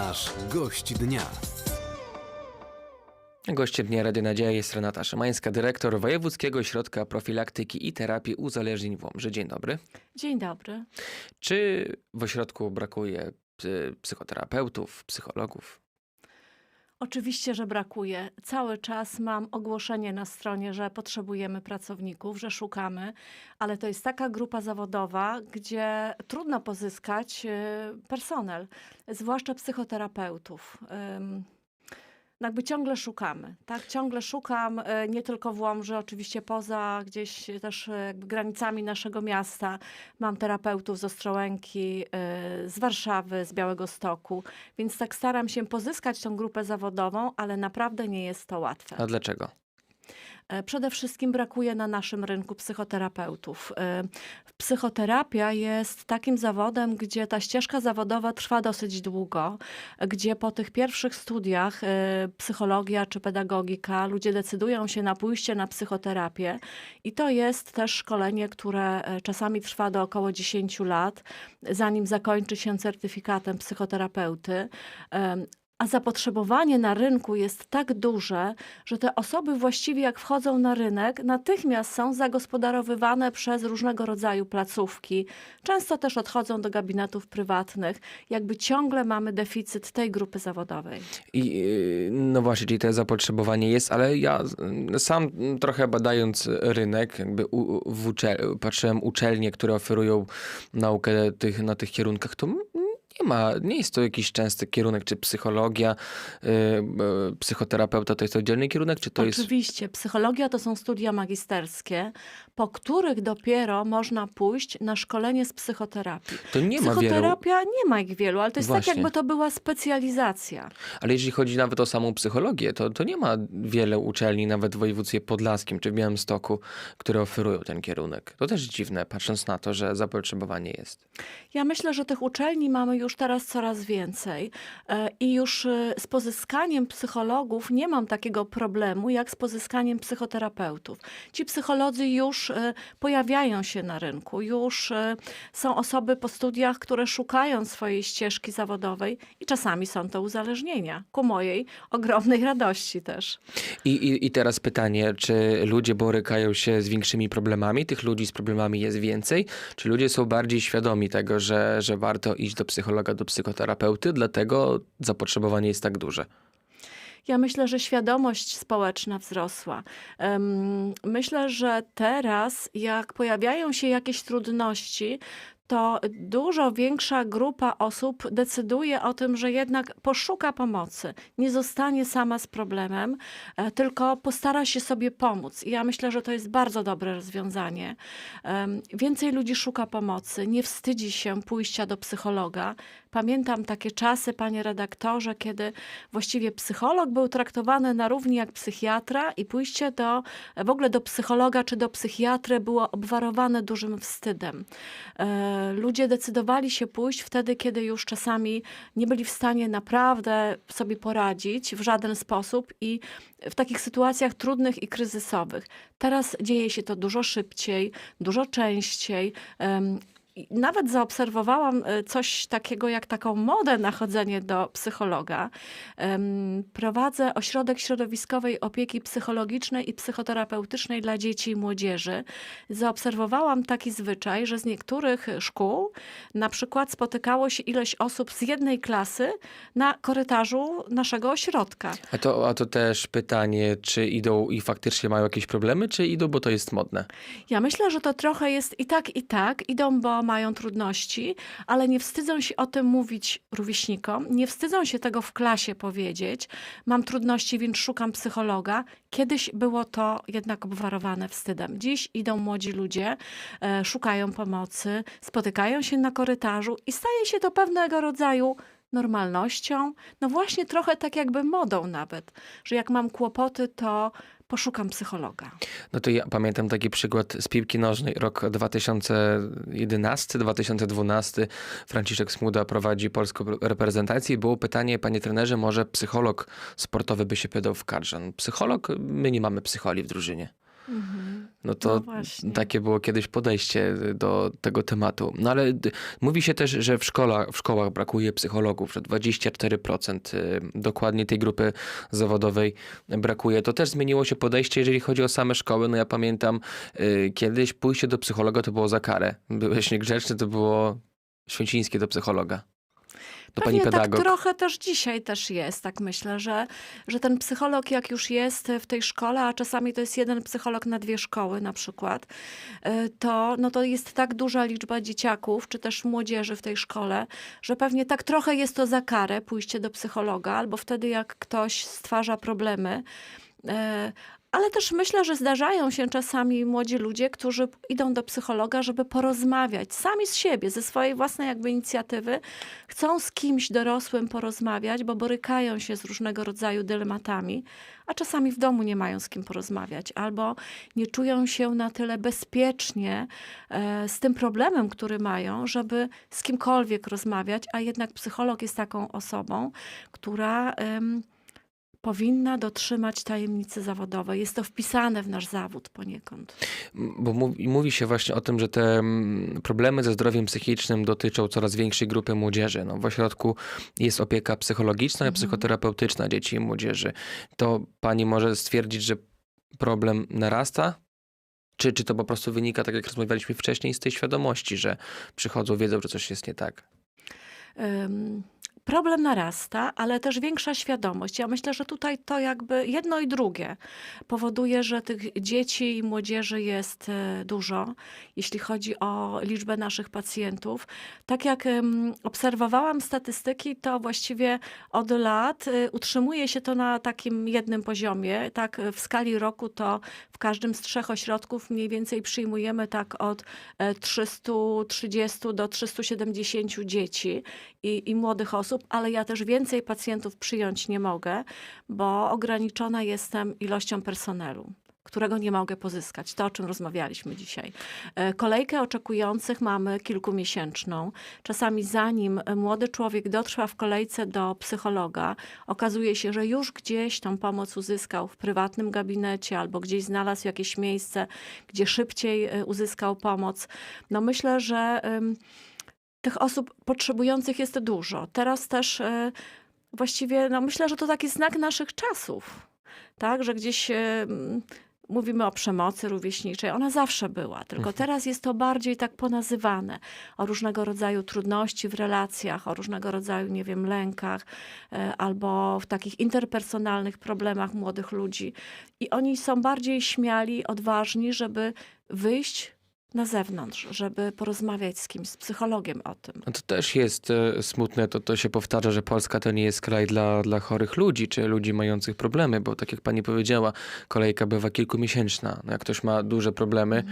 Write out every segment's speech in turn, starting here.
Nasz gość dnia. Gościem Dnia Rady Nadzieja jest Renata Szymańska, dyrektor Wojewódzkiego Ośrodka Profilaktyki i Terapii Uzależnień w Łomży. Dzień dobry. Dzień dobry. Czy w ośrodku brakuje psy- psychoterapeutów, psychologów? Oczywiście, że brakuje. Cały czas mam ogłoszenie na stronie, że potrzebujemy pracowników, że szukamy, ale to jest taka grupa zawodowa, gdzie trudno pozyskać e, personel, zwłaszcza psychoterapeutów. No Jakby ciągle szukamy, tak? Ciągle szukam, e, nie tylko w Łomży, oczywiście poza gdzieś też e, granicami naszego miasta. Mam terapeutów z Ostrołęki, e, z Warszawy, z Białego Stoku, więc tak staram się pozyskać tą grupę zawodową, ale naprawdę nie jest to łatwe. A dlaczego? E, Przede wszystkim brakuje na naszym rynku psychoterapeutów. E, Psychoterapia jest takim zawodem, gdzie ta ścieżka zawodowa trwa dosyć długo, gdzie po tych pierwszych studiach e, psychologia czy pedagogika ludzie decydują się na pójście na psychoterapię i to jest też szkolenie, które czasami trwa do około 10 lat, zanim zakończy się certyfikatem psychoterapeuty. A zapotrzebowanie na rynku jest tak duże, że te osoby właściwie jak wchodzą na rynek, natychmiast są zagospodarowywane przez różnego rodzaju placówki. Często też odchodzą do gabinetów prywatnych. Jakby ciągle mamy deficyt tej grupy zawodowej. I yy, no właśnie, czyli to zapotrzebowanie jest, ale ja y, sam y, trochę badając rynek, jakby u, uczel- patrzyłem uczelnie, które oferują naukę tych, na tych kierunkach, to nie ma, nie jest to jakiś częsty kierunek, czy psychologia, yy, yy, psychoterapeuta to jest oddzielny kierunek, czy to jest... Oczywiście, psychologia to są studia magisterskie, po których dopiero można pójść na szkolenie z psychoterapii. To nie ma wielu, Psychoterapia nie ma ich wielu, ale to jest Właśnie. tak, jakby to była specjalizacja. ale jeżeli chodzi nawet o samą psychologię, to, to nie ma wiele uczelni, nawet w województwie podlaskim czy w Białymstoku, które oferują ten kierunek. To też dziwne, patrząc na to, że zapotrzebowanie jest. Ja myślę, że tych uczelni mamy już teraz coraz więcej e, i już e, z pozyskaniem psychologów nie mam takiego problemu jak z pozyskaniem psychoterapeutów. Ci psycholodzy już e, pojawiają się na rynku, już są osoby po studiach, które szukają swojej ścieżki zawodowej i czasami są to uzależnienia, ku mojej ogromnej radości też. I, i, I teraz pytanie, czy ludzie borykają się z większymi problemami? Tych ludzi z problemami jest więcej? Czy ludzie są bardziej świadomi tego, że, że warto iść do psychologa, do psychoterapeuty, dlatego zapotrzebowanie jest tak duże? Ja myślę, że świadomość społeczna wzrosła. Myślę, że teraz, jak pojawiają się jakieś trudności, to dużo większa grupa osób decyduje o tym, że jednak poszuka pomocy, nie zostanie sama z problemem, e, tylko postara się sobie pomóc. I ja myślę, że to jest bardzo dobre rozwiązanie. Więcej ludzi szuka pomocy, nie wstydzi się pójścia do psychologa. Pamiętam takie czasy, panie redaktorze, kiedy właściwie psycholog był traktowany na równi jak psychiatra i pójście do, w ogóle do psychologa czy do psychiatry było obwarowane dużym wstydem. E, Ludzie decydowali się pójść wtedy, kiedy już czasami nie byli w stanie naprawdę sobie poradzić w żaden sposób i w takich sytuacjach trudnych i kryzysowych. Teraz dzieje się to dużo szybciej, dużo częściej. Nawet zaobserwowałam e, coś takiego jak taką modę na chodzenie do psychologa. Prowadzę ośrodek środowiskowej opieki psychologicznej i psychoterapeutycznej dla dzieci i młodzieży. Zaobserwowałam taki zwyczaj, że z niektórych szkół na przykład spotykało się ileś osób z jednej klasy na korytarzu naszego ośrodka. A to, a to też pytanie, czy idą i faktycznie mają jakieś problemy, czy idą, bo to jest modne? Ja myślę, że to trochę jest i tak, i tak. Idą, bo mają trudności, ale nie wstydzą się o tym mówić rówieśnikom, nie wstydzą się tego w klasie powiedzieć. Mam trudności, więc szukam psychologa. Kiedyś było to jednak obwarowane wstydem. Dziś idą młodzi ludzie, e, szukają pomocy, spotykają się na korytarzu i staje się to pewnego rodzaju normalnością, no właśnie trochę tak jakby modą nawet, że jak mam kłopoty, to poszukam psychologa. No to ja pamiętam taki przykład z piłki nożnej. Rok 2011-2012 Franciszek Smuda prowadzi polską reprezentację i było pytanie, panie trenerze, może psycholog sportowy by się podał w kadrze? No, Psycholog? My nie mamy psycholi w drużynie. Mhm. No to No takie było kiedyś podejście do tego tematu. No ale mówi się też, że w szkołach, w szkołach brakuje psychologów, że 24% y, dokładnie tej grupy zawodowej brakuje. To też zmieniło się podejście, jeżeli chodzi o same szkoły. No ja pamiętam y, kiedyś pójście do psychologa to było za karę. Byłeś niegrzeczny, to było święcińskie do psychologa. Do pani Pewnie pedagog. tak trochę też dzisiaj też jest, tak myślę, że, że ten psycholog jak już jest w tej szkole, a czasami to jest jeden psycholog na dwie szkoły na przykład, y, to, no to jest tak duża liczba dzieciaków, czy też młodzieży w tej szkole, że pewnie tak trochę jest to za karę pójście do psychologa, albo wtedy jak ktoś stwarza problemy, y, ale też myślę, że zdarzają się czasami młodzi ludzie, którzy idą do psychologa, żeby porozmawiać sami z siebie, ze swojej własnej jakby inicjatywy, chcą z kimś dorosłym porozmawiać, bo borykają się z różnego rodzaju dylematami, a czasami w domu nie mają z kim porozmawiać, albo nie czują się na tyle bezpiecznie e, z tym problemem, który mają, żeby z kimkolwiek rozmawiać, a jednak psycholog jest taką osobą, która. Powinna dotrzymać tajemnicy zawodowej. Jest to wpisane w nasz zawód poniekąd. Bo mówi, mówi się właśnie o tym, że te problemy ze zdrowiem psychicznym dotyczą coraz większej grupy młodzieży. No, w ośrodku jest opieka psychologiczna i Mhm. psychoterapeutyczna dzieci i młodzieży. To pani może stwierdzić, że problem narasta? Czy, czy to po prostu wynika, tak jak rozmawialiśmy wcześniej, z tej świadomości, że przychodzą, wiedzą, że coś jest nie tak? Ym, Problem narasta, ale też większa świadomość. Ja myślę, że tutaj to jakby jedno i drugie powoduje, że tych dzieci i młodzieży jest e, dużo, jeśli chodzi o liczbę naszych pacjentów. Tak jak obserwowałam statystyki, to właściwie od lat y, utrzymuje się to na takim jednym poziomie. Tak y, w skali roku to w każdym z trzech ośrodków mniej więcej przyjmujemy tak od e, 330 do 370 dzieci i, i młodych osób, ale ja też więcej pacjentów przyjąć nie mogę, bo ograniczona jestem ilością personelu którego nie mogę pozyskać. To, o czym rozmawialiśmy dzisiaj. E, Kolejkę oczekujących mamy kilkumiesięczną. Czasami zanim młody człowiek dotrwa w kolejce do psychologa, okazuje się, że już gdzieś tą pomoc uzyskał w prywatnym gabinecie albo gdzieś znalazł jakieś miejsce, gdzie szybciej e, uzyskał pomoc. No myślę, że tych osób potrzebujących jest dużo. Teraz też e, właściwie, no myślę, że to taki znak naszych czasów, tak, że gdzieś e, mówimy o przemocy rówieśniczej. Ona zawsze była, tylko Mhm. teraz jest to bardziej tak ponazywane. O różnego rodzaju trudności w relacjach, o różnego rodzaju, nie wiem, lękach, e, albo w takich interpersonalnych problemach młodych ludzi. I oni są bardziej śmiali, odważni, żeby wyjść na zewnątrz, żeby porozmawiać z kimś, z psychologiem o tym. No to też jest e, smutne, to, to się powtarza, że Polska to nie jest kraj dla, dla chorych ludzi, czy ludzi mających problemy, bo tak jak pani powiedziała, kolejka bywa kilkumiesięczna. No jak ktoś ma duże problemy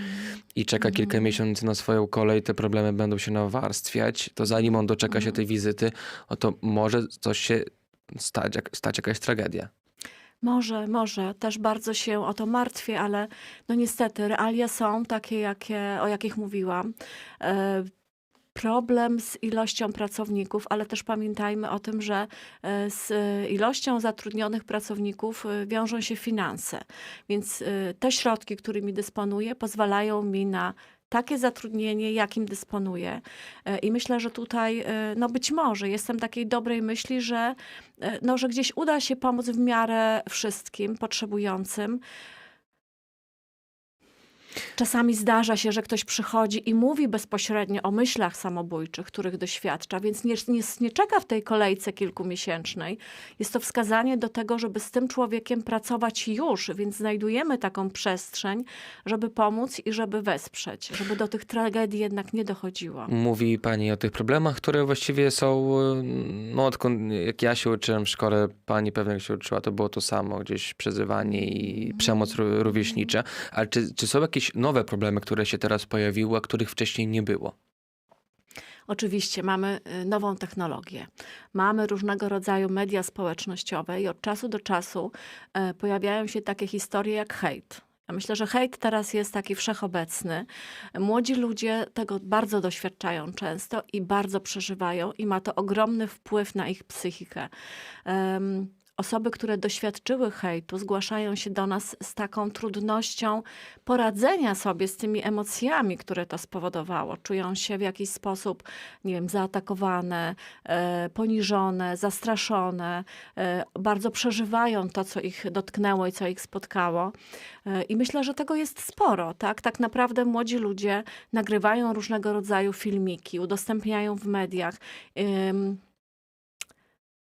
i czeka kilka Mhm. miesięcy na swoją kolej, te problemy będą się nawarstwiać, to zanim on doczeka się Mhm. tej wizyty, o to może coś się stać, jak, stać jakaś tragedia. Może, może. Też bardzo się o to martwię, ale no niestety realia są takie, jakie, o jakich mówiłam. E, Problem z ilością pracowników, ale też pamiętajmy o tym, że e, z e, ilością zatrudnionych pracowników wiążą się finanse. Więc te środki, którymi dysponuję, pozwalają mi na takie zatrudnienie, jakim dysponuję. E, I myślę, że tutaj, e, no być może, jestem takiej dobrej myśli, że, e, no, że gdzieś uda się pomóc w miarę wszystkim potrzebującym. Czasami zdarza się, że ktoś przychodzi i mówi bezpośrednio o myślach samobójczych, których doświadcza, więc nie, nie, nie czeka w tej kolejce kilkumiesięcznej. Jest to wskazanie do tego, żeby z tym człowiekiem pracować już, więc znajdujemy taką przestrzeń, żeby pomóc i żeby wesprzeć, żeby do tych tragedii jednak nie dochodziło. Mówi pani o tych problemach, które właściwie są, e, no odkąd jak ja się uczyłem w szkole, pani pewnie jak się uczyła, to było to samo, gdzieś przezywanie i przemoc ró- rówieśnicza. Ale czy, czy są jakieś nowe problemy, które się teraz pojawiły, a których wcześniej nie było? Oczywiście mamy y, nową technologię, mamy różnego rodzaju media społecznościowe i od czasu do czasu e, pojawiają się takie historie jak hejt. Ja myślę, że hejt teraz jest taki wszechobecny. Młodzi ludzie tego bardzo doświadczają często i bardzo przeżywają, i ma to ogromny wpływ na ich psychikę. Osoby, które doświadczyły hejtu, zgłaszają się do nas z taką trudnością poradzenia sobie z tymi emocjami, które to spowodowało. Czują się w jakiś sposób, nie wiem, zaatakowane, e, poniżone, zastraszone, e, bardzo przeżywają to, co ich dotknęło i co ich spotkało. E, I myślę, że tego jest sporo, tak? Tak naprawdę młodzi ludzie nagrywają różnego rodzaju filmiki, udostępniają w mediach.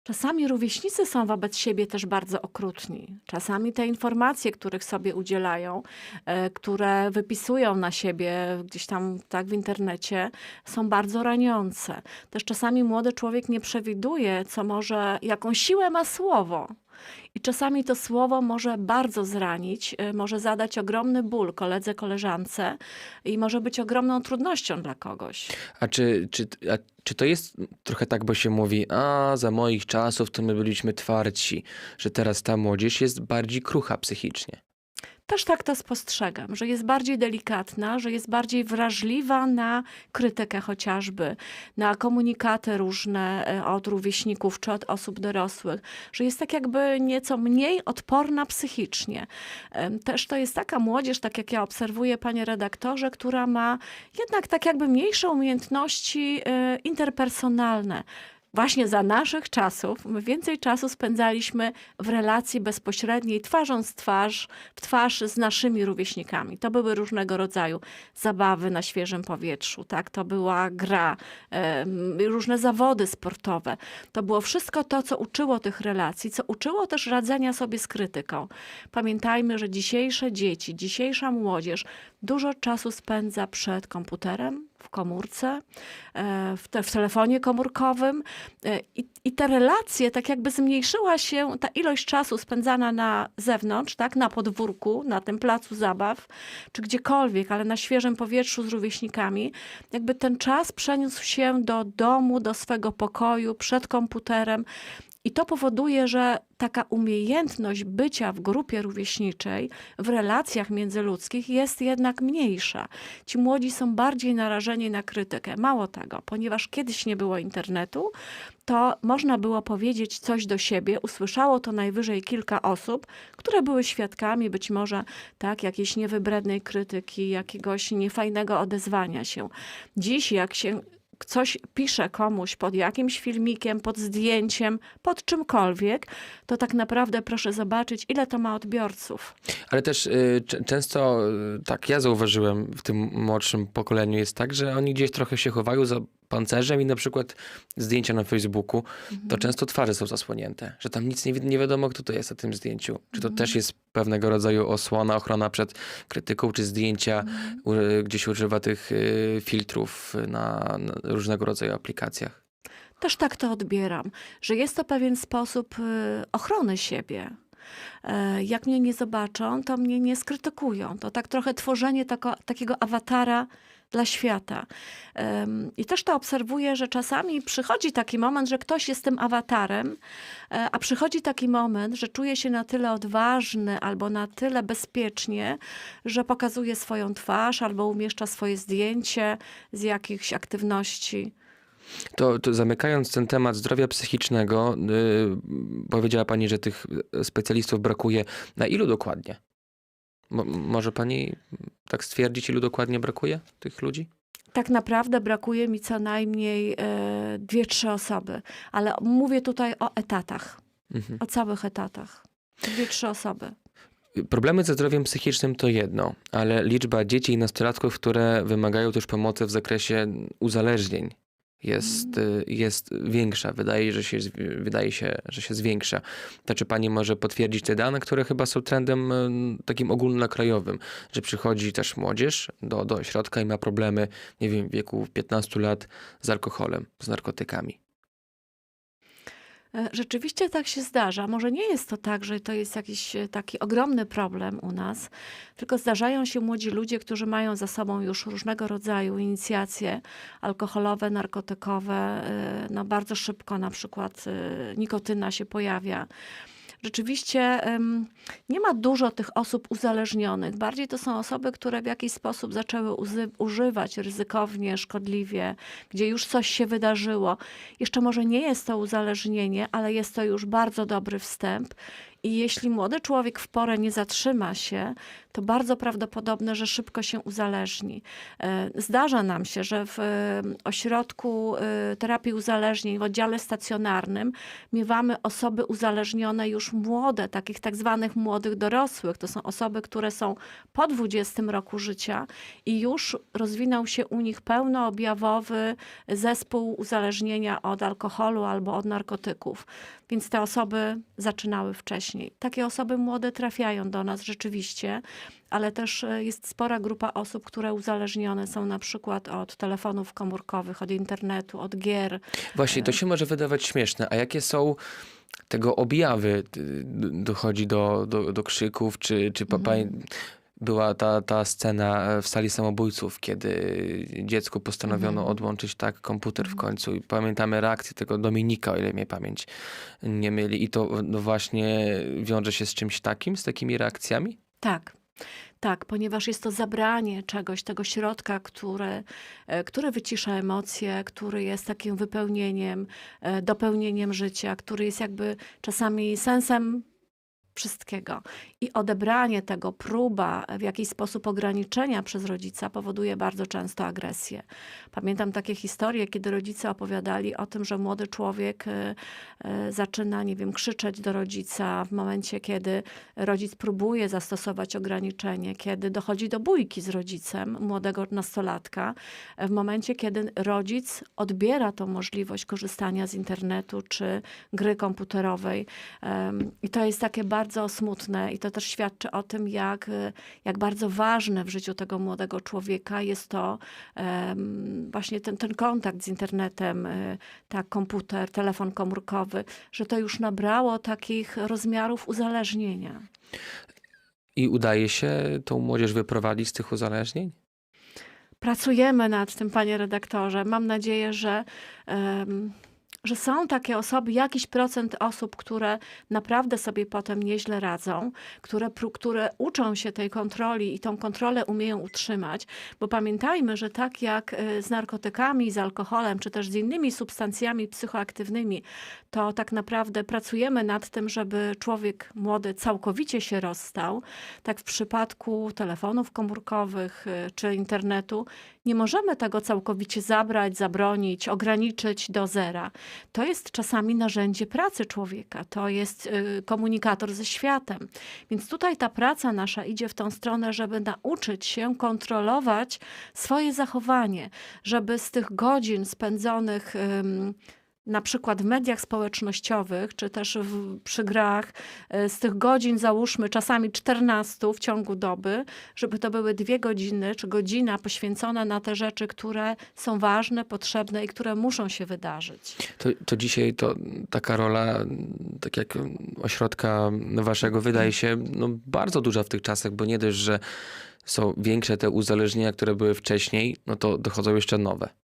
Czasami rówieśnicy są wobec siebie też bardzo okrutni. Czasami te informacje, których sobie udzielają, e, które wypisują na siebie gdzieś tam tak w internecie, są bardzo raniące. Też czasami młody człowiek nie przewiduje, co może, jaką siłę ma słowo. I czasami to słowo może bardzo zranić, e, może zadać ogromny ból koledze, koleżance i może być ogromną trudnością dla kogoś. A czy, czy, a czy to jest trochę tak, bo się mówi, a za moich czasów to my byliśmy twardsi, że teraz ta młodzież jest bardziej krucha psychicznie? Też tak to spostrzegam, że jest bardziej delikatna, że jest bardziej wrażliwa na krytykę chociażby, na komunikaty różne e, od rówieśników czy od osób dorosłych, że jest tak jakby nieco mniej odporna psychicznie. Też to jest taka młodzież, tak jak ja obserwuję, panie redaktorze, która ma jednak tak jakby mniejsze umiejętności e, interpersonalne. Właśnie za naszych czasów my więcej czasu spędzaliśmy w relacji bezpośredniej, twarzą z twarz, w twarz z naszymi rówieśnikami. To były różnego rodzaju zabawy na świeżym powietrzu, tak? To była gra, różne zawody sportowe. To było wszystko to, co uczyło tych relacji, co uczyło też radzenia sobie z krytyką. Pamiętajmy, że dzisiejsze dzieci, dzisiejsza młodzież dużo czasu spędza przed komputerem, w komórce, e, w, te, w telefonie komórkowym. E, I, I te relacje, tak jakby zmniejszyła się ta ilość czasu spędzana na zewnątrz, tak, na podwórku, na tym placu zabaw, czy gdziekolwiek, ale na świeżym powietrzu z rówieśnikami. Jakby ten czas przeniósł się do domu, do swego pokoju, przed komputerem. I to powoduje, że taka umiejętność bycia w grupie rówieśniczej, w relacjach międzyludzkich jest jednak mniejsza. Ci młodzi są bardziej narażeni na krytykę. Mało tego, ponieważ kiedyś nie było internetu, to można było powiedzieć coś do siebie, usłyszało to najwyżej kilka osób, które były świadkami być może tak jakiejś niewybrednej krytyki, jakiegoś niefajnego odezwania się. Dziś jak się coś pisze komuś pod jakimś filmikiem, pod zdjęciem, pod czymkolwiek, to tak naprawdę proszę zobaczyć, ile to ma odbiorców. Ale też y, często, y, tak ja zauważyłem w tym młodszym pokoleniu, jest tak, że oni gdzieś trochę się chowają za pancerzem i na przykład zdjęcia na Facebooku, to często twarze są zasłonięte, że tam nic nie, wi- nie wiadomo, kto to jest na tym zdjęciu. Czy to też jest pewnego rodzaju osłona, ochrona przed krytyką, czy zdjęcia u, gdzieś używa tych y, filtrów na, na różnego rodzaju aplikacjach. Też tak to odbieram, że jest to pewien sposób y, ochrony siebie. E, Jak mnie nie zobaczą, to mnie nie skrytykują. To tak trochę tworzenie tako, takiego awatara dla świata. I też to obserwuję, że czasami przychodzi taki moment, że ktoś jest tym awatarem, e, a przychodzi taki moment, że czuje się na tyle odważny albo na tyle bezpiecznie, że pokazuje swoją twarz albo umieszcza swoje zdjęcie z jakichś aktywności. To, to zamykając ten temat zdrowia psychicznego, y, powiedziała Pani, że tych specjalistów brakuje. Na ilu dokładnie? Mo, może Pani tak stwierdzić, ilu dokładnie brakuje tych ludzi? Tak naprawdę brakuje mi co najmniej e, dwie, trzy osoby, ale mówię tutaj o etatach, Mhm. o całych etatach. Dwie, trzy osoby. Problemy ze zdrowiem psychicznym to jedno, ale liczba dzieci i nastolatków, które wymagają też pomocy w zakresie uzależnień jest, y, jest większa. Wydaje, że się, wydaje się, że się zwiększa. To czy pani może potwierdzić te dane, które chyba są trendem y, takim ogólnokrajowym, że przychodzi też młodzież do, do ośrodka i ma problemy, nie wiem, w wieku 15 lat z alkoholem, z narkotykami. E, Rzeczywiście tak się zdarza. Może nie jest to tak, że to jest jakiś e, taki ogromny problem u nas, tylko zdarzają się młodzi ludzie, którzy mają za sobą już różnego rodzaju inicjacje alkoholowe, narkotykowe. e, No bardzo szybko na przykład nikotyna się pojawia. Rzeczywiście nie ma dużo tych osób uzależnionych. Bardziej to są osoby, które w jakiś sposób zaczęły używać ryzykownie, szkodliwie, gdzie już coś się wydarzyło. Jeszcze może nie jest to uzależnienie, ale jest to już bardzo dobry wstęp. I jeśli młody człowiek w porę nie zatrzyma się, to bardzo prawdopodobne, że szybko się uzależni. E, Zdarza nam się, że w e, ośrodku e, terapii uzależnień, w oddziale stacjonarnym, miewamy osoby uzależnione już młode, takich tak zwanych młodych dorosłych. To są osoby, które są po 20 roku życia i już rozwinął się u nich pełnoobjawowy zespół uzależnienia od alkoholu albo od narkotyków. Więc te osoby zaczynały wcześniej. Takie osoby młode trafiają do nas rzeczywiście, ale też e, jest spora grupa osób, które uzależnione są na przykład od telefonów komórkowych, od internetu, od gier. Właśnie, to się może wydawać śmieszne, a jakie są tego objawy? Dochodzi do, do, do krzyków, czy, czy pa- Mhm. Była ta, ta scena w sali samobójców, kiedy dziecku postanowiono Mhm. odłączyć tak komputer w końcu i pamiętamy reakcję tego Dominika, o ile mnie pamięć nie myli i to no właśnie wiąże się z czymś takim, z takimi reakcjami? Tak. Tak, ponieważ jest to zabranie czegoś, tego środka, który, e, który wycisza emocje, który jest takim wypełnieniem, e, dopełnieniem życia, który jest jakby czasami sensem wszystkiego. I odebranie tego, próba w jakiś sposób ograniczenia przez rodzica powoduje bardzo często agresję. Pamiętam takie historie, kiedy rodzice opowiadali o tym, że młody człowiek e, e, zaczyna, nie wiem, krzyczeć do rodzica w momencie, kiedy rodzic próbuje zastosować ograniczenie, kiedy dochodzi do bójki z rodzicem młodego nastolatka, w momencie, kiedy rodzic odbiera tą możliwość korzystania z internetu czy gry komputerowej. I to jest takie bardzo smutne i to też świadczy o tym, jak, jak bardzo ważne w życiu tego młodego człowieka jest to em, właśnie ten, ten kontakt z internetem, y, tak, komputer, telefon komórkowy, że to już nabrało takich rozmiarów uzależnienia. I udaje się tą młodzież wyprowadzić z tych uzależnień? Pracujemy nad tym, panie redaktorze. Mam nadzieję, że, em, że są takie osoby, jakiś procent osób, które naprawdę sobie potem nieźle radzą, które, które uczą się tej kontroli i tą kontrolę umieją utrzymać. Bo pamiętajmy, że tak jak e, z narkotykami, z alkoholem, czy też z innymi substancjami psychoaktywnymi, to tak naprawdę pracujemy nad tym, żeby człowiek młody całkowicie się rozstał. Tak w przypadku telefonów komórkowych y, czy internetu nie możemy tego całkowicie zabrać, zabronić, ograniczyć do zera. To jest czasami narzędzie pracy człowieka, to jest y, komunikator ze światem. Więc tutaj ta praca nasza idzie w tą stronę, żeby nauczyć się kontrolować swoje zachowanie, żeby z tych godzin spędzonych na przykład w mediach społecznościowych, czy też w, przy grach, e, z tych godzin załóżmy czasami 14 w ciągu doby, żeby to były dwie godziny czy godzina poświęcona na te rzeczy, które są ważne, potrzebne i które muszą się wydarzyć. To, to dzisiaj to taka rola, tak jak ośrodka waszego, wydaje się no, bardzo duża w tych czasach, bo nie dość, że są większe te uzależnienia, które były wcześniej, no to dochodzą jeszcze nowe.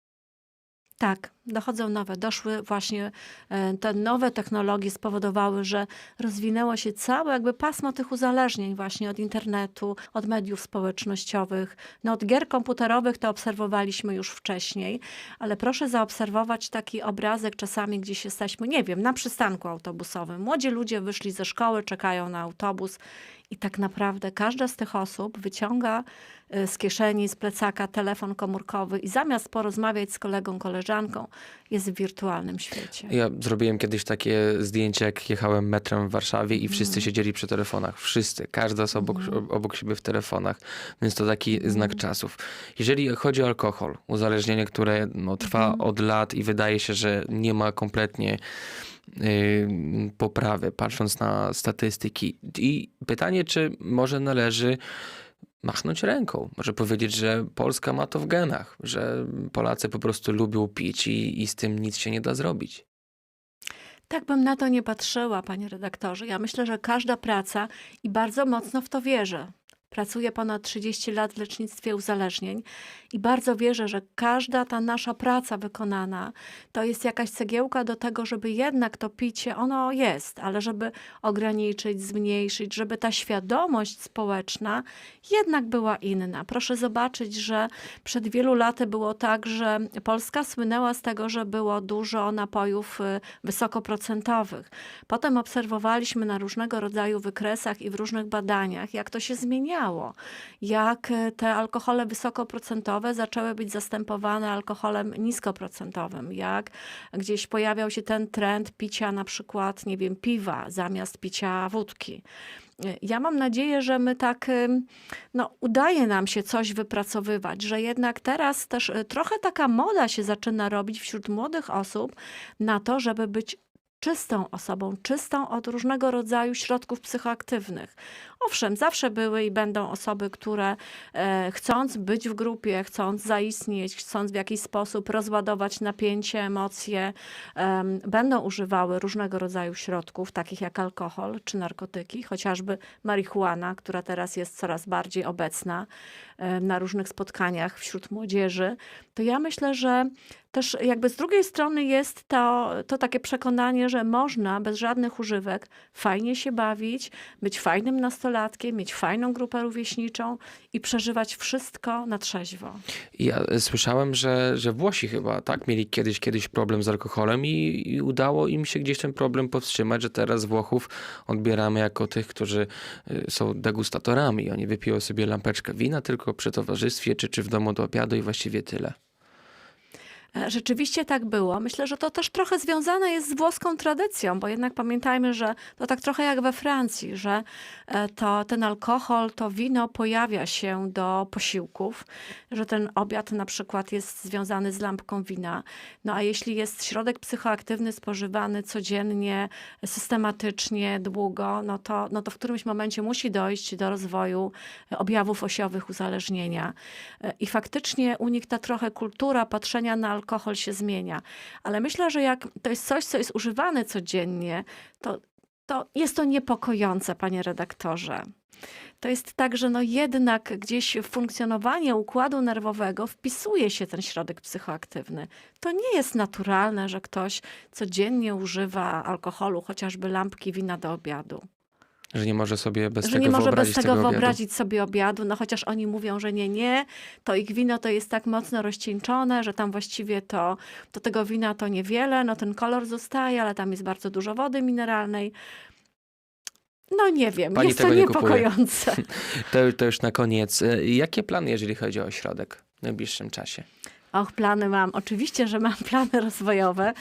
Tak, dochodzą nowe. Doszły właśnie e, te nowe technologie, spowodowały, że rozwinęło się całe jakby pasmo tych uzależnień właśnie od internetu, od mediów społecznościowych. No od gier komputerowych to obserwowaliśmy już wcześniej, ale proszę zaobserwować taki obrazek czasami gdzieś jesteśmy, nie wiem, na przystanku autobusowym. Młodzi ludzie wyszli ze szkoły, czekają na autobus i tak naprawdę każda z tych osób wyciąga y, z kieszeni, z plecaka telefon komórkowy i zamiast porozmawiać z kolegą, koleżanką, jest w wirtualnym świecie. Ja zrobiłem kiedyś takie zdjęcie, jak jechałem metrem w Warszawie i wszyscy siedzieli przy telefonach. Wszyscy, każda osoba obok, obok siebie w telefonach. Więc to taki znak czasów. Jeżeli chodzi o alkohol, uzależnienie, które no, trwa od lat i wydaje się, że nie ma kompletnie poprawy, patrząc na statystyki. I pytanie, czy może należy machnąć ręką. Może powiedzieć, że Polska ma to w genach, że Polacy po prostu lubią pić i, i z tym nic się nie da zrobić. Tak bym na to nie patrzyła, panie redaktorze. Ja myślę, że każda praca i bardzo mocno w to wierzę. Pracuję ponad 30 lat w lecznictwie uzależnień i bardzo wierzę, że każda ta nasza praca wykonana to jest jakaś cegiełka do tego, żeby jednak to picie, ono jest, ale żeby ograniczyć, zmniejszyć, żeby ta świadomość społeczna jednak była inna. Proszę zobaczyć, że przed wielu laty było tak, że Polska słynęła z tego, że było dużo napojów y, wysokoprocentowych. Potem obserwowaliśmy na różnego rodzaju wykresach i w różnych badaniach, jak to się zmieniało, jak y, te alkohole wysokoprocentowe zaczęły być zastępowane alkoholem niskoprocentowym, jak gdzieś pojawiał się ten trend picia na przykład, nie wiem, piwa zamiast picia wódki. Y, Ja mam nadzieję, że my tak, no, udaje nam się coś wypracowywać, że jednak teraz też y, trochę taka moda się zaczyna robić wśród młodych osób na to, żeby być czystą osobą, czystą od różnego rodzaju środków psychoaktywnych. Owszem, zawsze były i będą osoby, które e, chcąc być w grupie, chcąc zaistnieć, chcąc w jakiś sposób rozładować napięcie, emocje, em, będą używały różnego rodzaju środków, takich jak alkohol czy narkotyki, chociażby marihuana, która teraz jest coraz bardziej obecna e, na różnych spotkaniach wśród młodzieży. To ja myślę, że też jakby z drugiej strony jest to, to takie przekonanie, że można bez żadnych używek fajnie się bawić, być fajnym nastolatkiem, mieć fajną grupę rówieśniczą i przeżywać wszystko na trzeźwo. Ja słyszałem, że, że Włosi chyba tak mieli kiedyś, kiedyś problem z alkoholem i, i udało im się gdzieś ten problem powstrzymać, że teraz Włochów odbieramy jako tych, którzy y, są degustatorami. Oni wypiją sobie lampeczkę wina tylko przy towarzystwie czy, czy w domu do obiadu i właściwie tyle. E, Rzeczywiście tak było. Myślę, że to też trochę związane jest z włoską tradycją, bo jednak pamiętajmy, że to tak trochę jak we Francji, że e, to ten alkohol, to wino pojawia się do posiłków, że ten obiad na przykład jest związany z lampką wina. No a jeśli jest środek psychoaktywny spożywany codziennie, systematycznie, długo, no to, no to w którymś momencie musi dojść do rozwoju objawów osiowych uzależnienia. E, I faktycznie u nich ta trochę kultura patrzenia na alkohol się zmienia. Ale myślę, że jak to jest coś, co jest używane codziennie, to, to jest to niepokojące, panie redaktorze. To jest tak, że no jednak gdzieś w funkcjonowanie układu nerwowego wpisuje się ten środek psychoaktywny. To nie jest naturalne, że ktoś codziennie używa alkoholu, chociażby lampki wina do obiadu. Że nie może sobie bez Że tego nie może bez wyobrazić tego tego obiadu. wyobrazić sobie obiadu, no chociaż oni mówią, że nie, nie, to ich wino to jest tak mocno rozcieńczone, że tam właściwie to, to tego wina to niewiele, no ten kolor zostaje, ale tam jest bardzo dużo wody mineralnej. No nie wiem, Pani jest to tego nie niepokojące. To, to już na koniec. E, Jakie plany, jeżeli chodzi o ośrodek w najbliższym czasie? Och, plany mam. Oczywiście, że mam plany rozwojowe,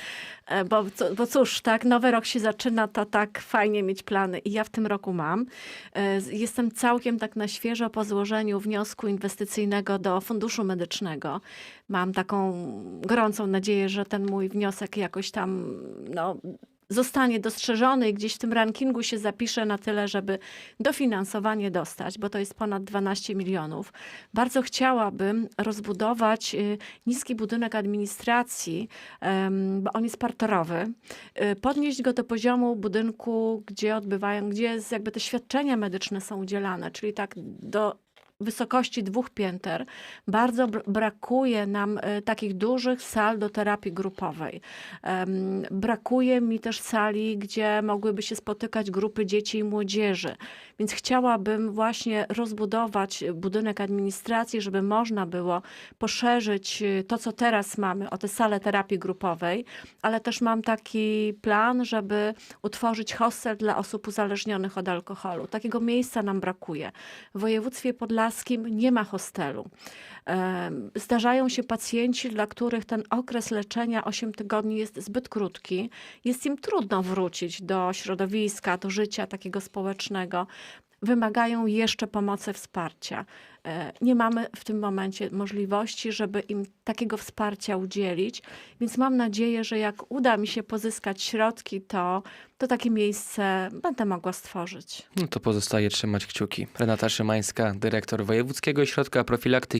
e, bo, bo cóż, tak, nowy rok się zaczyna, to tak fajnie mieć plany i ja w tym roku mam. E, Jestem całkiem tak na świeżo po złożeniu wniosku inwestycyjnego do Funduszu Medycznego. Mam taką gorącą nadzieję, że ten mój wniosek jakoś tam, no, zostanie dostrzeżony i gdzieś w tym rankingu się zapisze na tyle, żeby dofinansowanie dostać, bo to jest ponad 12 milionów. Bardzo chciałabym rozbudować y, niski budynek administracji, bo on jest parterowy, y, podnieść go do poziomu budynku, gdzie odbywają, gdzie jakby te świadczenia medyczne są udzielane, czyli tak do wysokości dwóch pięter. Bardzo br- brakuje nam y, takich dużych sal do terapii grupowej. Brakuje mi też sali, gdzie mogłyby się spotykać grupy dzieci i młodzieży. Więc chciałabym właśnie rozbudować budynek administracji, żeby można było poszerzyć y, to, co teraz mamy, o tę salę terapii grupowej, ale też mam taki plan, żeby utworzyć hostel dla osób uzależnionych od alkoholu. Takiego miejsca nam brakuje. W województwie podlaskim nie ma hostelu. Zdarzają się pacjenci, dla których ten okres leczenia 8 tygodni jest zbyt krótki. Jest im trudno wrócić do środowiska, do życia takiego społecznego. Wymagają jeszcze pomocy, wsparcia. E, Nie mamy w tym momencie możliwości, żeby im takiego wsparcia udzielić, więc mam nadzieję, że jak uda mi się pozyskać środki, to, to takie miejsce będę mogła stworzyć. No to pozostaje trzymać kciuki. Renata Szymańska, dyrektor Wojewódzkiego Ośrodka Profilaktyki